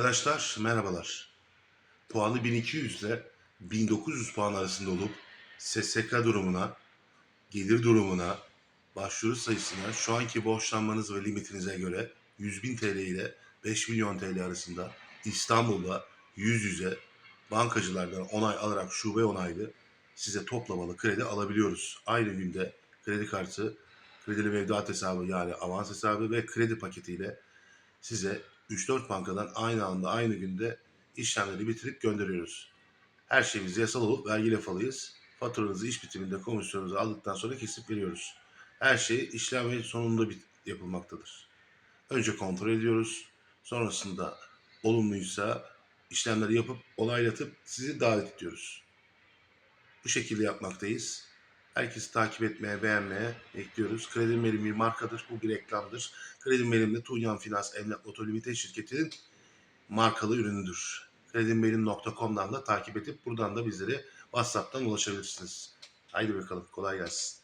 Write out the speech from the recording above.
Arkadaşlar merhabalar. Puanı 1200 ile 1900 puan arasında olup SSK durumuna, gelir durumuna, başvuru sayısına, şu anki borçlanmanız ve limitinize göre 100.000 TL ile 5 milyon TL arasında İstanbul'da yüz yüze bankacılardan onay alarak şube onaylı size toplamalı kredi alabiliyoruz. Aynı günde kredi kartı, kredili mevduat hesabı yani avans hesabı ve kredi paketiyle size 3-4 bankadan aynı anda aynı günde işlemleri bitirip gönderiyoruz. Her şeyimiz yasal olup vergi lafalıyız. Faturanızı iş bitiminde komisyonunuzu aldıktan sonra kesip veriyoruz. Her şey işlem sonunda yapılmaktadır. Önce kontrol ediyoruz. Sonrasında olumluysa işlemleri yapıp onaylatıp sizi davet ediyoruz. Bu şekilde yapmaktayız. Herkesi takip etmeye, beğenmeye bekliyoruz. Kredi Merim bir markadır, bu bir reklamdır. Kredi Merim de Tunyan Finans Emlak Otolimite şirketinin markalı ürünüdür. kredimerim.com'dan da takip edip buradan da bizlere WhatsApp'tan ulaşabilirsiniz. Haydi bakalım kolay gelsin.